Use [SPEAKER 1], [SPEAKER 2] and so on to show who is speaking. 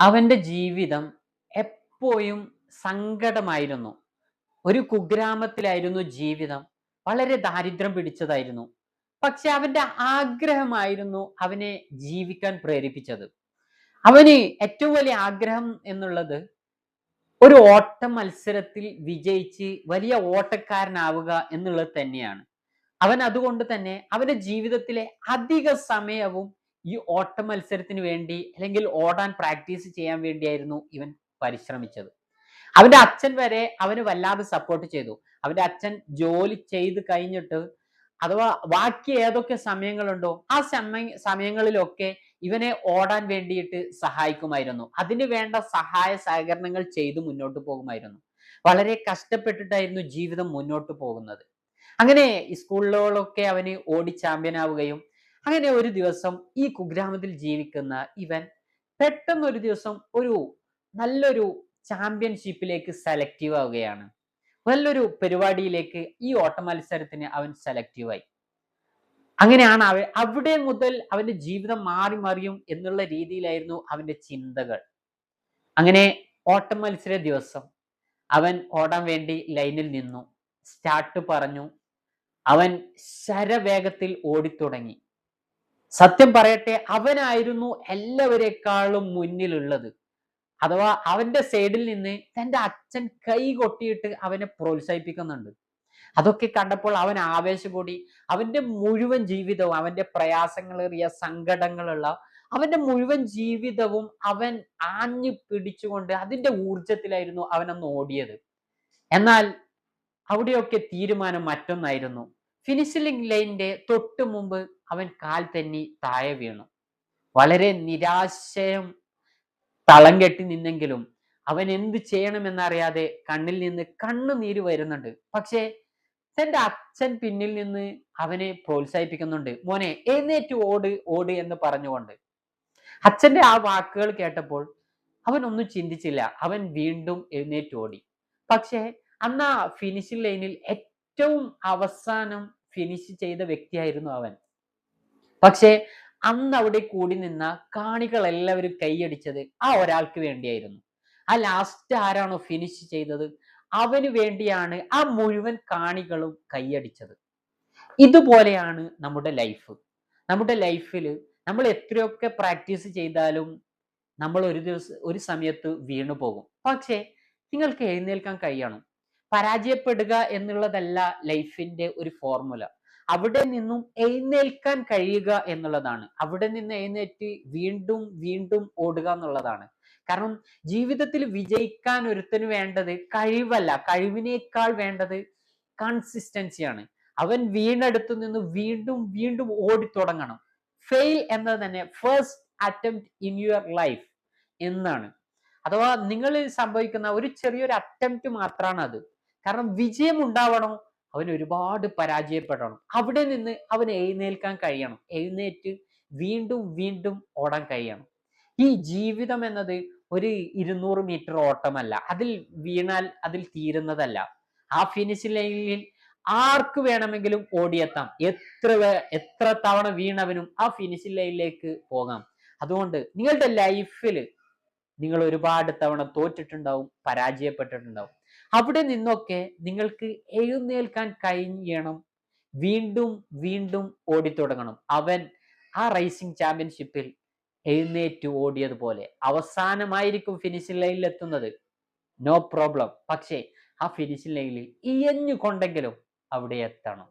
[SPEAKER 1] അവന്റെ ജീവിതം എപ്പോഴും സങ്കടമായിരുന്നു. ഒരു കുഗ്രാമത്തിലായിരുന്നു ജീവിതം. വളരെ ദാരിദ്ര്യം പിടിച്ചതായിരുന്നു. പക്ഷെ അവന്റെ ആഗ്രഹമായിരുന്നു അവനെ ജീവിക്കാൻ പ്രേരിപ്പിച്ചത്. അവന് ഏറ്റവും വലിയ ആഗ്രഹം എന്നുള്ളത് ഒരു ഓട്ട മത്സരത്തിൽ വിജയിച്ച് വലിയ ഓട്ടക്കാരനാവുക എന്നുള്ളത് തന്നെയാണ്. അവൻ അതുകൊണ്ട് തന്നെ അവന്റെ ജീവിതത്തിലെ അധിക സമയവും ഈ ഓട്ട മത്സരത്തിന് വേണ്ടി അല്ലെങ്കിൽ ഓടാൻ പ്രാക്ടീസ് ചെയ്യാൻ വേണ്ടിയായിരുന്നു ഇവൻ പരിശ്രമിച്ചത്. അവന്റെ അച്ഛൻ വരെ അവന് വല്ലാതെ സപ്പോർട്ട് ചെയ്തു. അവന്റെ അച്ഛൻ ജോലി ചെയ്ത് കഴിഞ്ഞിട്ട് അഥവാ ബാക്കി ഏതൊക്കെ സമയങ്ങളുണ്ടോ ആ സമയ സമയങ്ങളിലൊക്കെ ഇവനെ ഓടാൻ വേണ്ടിയിട്ട് സഹായിക്കുമായിരുന്നു. അതിന് വേണ്ട സഹായ സഹകരണങ്ങൾ ചെയ്തു മുന്നോട്ട് പോകുമായിരുന്നു. വളരെ കഷ്ടപ്പെട്ടിട്ടായിരുന്നു ജീവിതം മുന്നോട്ട് പോകുന്നത്. അങ്ങനെ സ്കൂളുകളൊക്കെ അവന് ഓടി ചാമ്പ്യൻ ആവുകയും അങ്ങനെ ഒരു ദിവസം ഈ കുഗ്രാമത്തിൽ ജീവിക്കുന്ന ഇവൻ പെട്ടെന്ന് ഒരു ദിവസം ഒരു നല്ലൊരു ചാമ്പ്യൻഷിപ്പിലേക്ക് സെലക്റ്റീവ് ആവുകയാണ്. നല്ലൊരു പരിപാടിയിലേക്ക് ഈ ഓട്ട മത്സരത്തിന് അവൻ സെലക്റ്റീവായി അങ്ങനെയാണ് അവ അവിടെ മുതൽ അവന്റെ ജീവിതം മാറി മറിയും എന്നുള്ള രീതിയിലായിരുന്നു അവന്റെ ചിന്തകൾ. അങ്ങനെ ഓട്ട മത്സര ദിവസം അവൻ ഓടാൻ വേണ്ടി ലൈനിൽ നിന്നു. സ്റ്റാർട്ട് പറഞ്ഞു. അവൻ ശരവേഗത്തിൽ ഓടിത്തുടങ്ങി. സത്യം പറയട്ടെ അവനായിരുന്നു എല്ലാവരെക്കാളും മുന്നിലുള്ളത്. അഥവാ അവന്റെ സൈഡിൽ നിന്ന് തന്റെ അച്ഛൻ കൈ കൊട്ടിയിട്ട് അവനെ പ്രോത്സാഹിപ്പിക്കുന്നുണ്ട്. അതൊക്കെ കണ്ടപ്പോൾ അവൻ ആവേശം കൂടി അവന്റെ മുഴുവൻ ജീവിതവും അവന്റെ പ്രയാസങ്ങളേറിയ സങ്കടങ്ങളുള്ള അവന്റെ മുഴുവൻ ജീവിതവും അവൻ ആഞ്ഞു പിടിച്ചുകൊണ്ട് അതിന്റെ ഊർജത്തിലായിരുന്നു അവൻ ഓടിയത്. എന്നാൽ അവിടെയൊക്കെ തീരുമാനം മറ്റൊന്നായിരുന്നു. ഫിനിഷിംഗ് ലൈനിന്റെ തൊട്ടു മുമ്പ് അവൻ കാൽ തന്നി താഴെ വീണു. വളരെ നിരാശയം തളം കെട്ടി നിന്നെങ്കിലും അവൻ എന്ത് ചെയ്യണമെന്നറിയാതെ കണ്ണിൽ നിന്ന് കണ്ണുനീര് വരുന്നുണ്ട്. പക്ഷേ തന്റെ അച്ഛൻ പിന്നിൽ നിന്ന് അവനെ പ്രോത്സാഹിപ്പിക്കുന്നുണ്ട്. മോനെ എഴുന്നേറ്റ് ഓട് ഓട് എന്ന് പറഞ്ഞുകൊണ്ട്. അച്ഛന്റെ ആ വാക്കുകൾ കേട്ടപ്പോൾ അവൻ ഒന്നും ചിന്തിച്ചില്ല. അവൻ വീണ്ടും എഴുന്നേറ്റ് ഓടി. പക്ഷേ അന്ന് ആ ഫിനിഷിംഗ് ലൈനിൽ ഏറ്റവും അവസാനം ഫിനിഷ് ചെയ്ത വ്യക്തിയായിരുന്നു അവൻ. പക്ഷേ അന്ന് അവിടെ കൂടി നിന്ന കാണികൾ എല്ലാവരും കൈയടിച്ചത് ആ ഒരാൾക്ക് വേണ്ടിയായിരുന്നു. ആ ലാസ്റ്റ് ആരാണോ ഫിനിഷ് ചെയ്തത് അവന് വേണ്ടിയാണ് ആ മുഴുവൻ കാണികളും കൈയടിച്ചത്. ഇതുപോലെയാണ് നമ്മുടെ ലൈഫ് നമ്മുടെ ലൈഫിൽ നമ്മൾ എത്രയൊക്കെ പ്രാക്ടീസ് ചെയ്താലും നമ്മൾ ഒരു ദിവസം ഒരു സമയത്ത് വീണു പോകും. പക്ഷേ നിങ്ങൾക്ക് എഴുന്നേൽക്കാൻ കഴിയണം. പരാജയപ്പെടുക എന്നുള്ളതല്ല ലൈഫിന്റെ ഒരു ഫോർമുല അവിടെ നിന്നും എഴുന്നേൽക്കാൻ കഴിയുക എന്നുള്ളതാണ്. അവിടെ നിന്ന് എഴുന്നേറ്റ് വീണ്ടും വീണ്ടും ഓടുക എന്നുള്ളതാണ്. കാരണം ജീവിതത്തിൽ വിജയിക്കാൻ ഒരുത്തന് വേണ്ടത് കഴിവല്ല. കഴിവിനേക്കാൾ വേണ്ടത് കൺസിസ്റ്റൻസിയാണ് അവൻ വീണെടുത്തു നിന്ന് വീണ്ടും വീണ്ടും ഓടി തുടങ്ങണം. ഫെയിൽ എന്നത് തന്നെ first attempt in your life എന്നാണ്. അഥവാ നിങ്ങളിൽ സംഭവിക്കുന്ന ഒരു ചെറിയൊരു അറ്റംപ്റ്റ് മാത്രമാണ് അത് കാരണം വിജയം ഉണ്ടാവണം അവൻ ഒരുപാട് പരാജയപ്പെടണം. അവിടെ നിന്ന് അവൻ എഴുന്നേൽക്കാൻ കഴിയണം. എഴുന്നേറ്റ് വീണ്ടും വീണ്ടും ഓടാൻ കഴിയണം. ഈ ജീവിതം എന്നത് ഒരു ഇരുന്നൂറ് മീറ്റർ ഓട്ടമല്ല. അതിൽ വീണാൽ അതിൽ തീരുന്നതല്ല. ആ ഫിനിഷ് ലൈനിൽ ആർക്ക് വേണമെങ്കിലും ഓടിയെത്താം. എത്ര എത്ര തവണ വീണവനും ആ ഫിനിഷ് ലൈനിലേക്ക് പോകാം. അതുകൊണ്ട് നിങ്ങളുടെ ലൈഫിൽ നിങ്ങൾ ഒരുപാട് തവണ തോറ്റിട്ടുണ്ടാവും പരാജയപ്പെട്ടിട്ടുണ്ടാവും. അവിടെ നിന്നൊക്കെ നിങ്ങൾക്ക് എഴുന്നേൽക്കാൻ കഴിയണം. വീണ്ടും വീണ്ടും ഓടിത്തുടങ്ങണം. അവൻ ആ റേസിംഗ് ചാമ്പ്യൻഷിപ്പിൽ എഴുന്നേറ്റ് ഓടിയതുപോലെ. അവസാനമായിരിക്കും ഫിനിഷിംഗ് ലൈനിൽ എത്തുന്നത്. നോ പ്രോബ്ലം പക്ഷേ ആ ഫിനിഷിംഗ് ലൈനിൽ ഇയഞ്ഞു കൊണ്ടെങ്കിലും അവിടെ എത്തണം.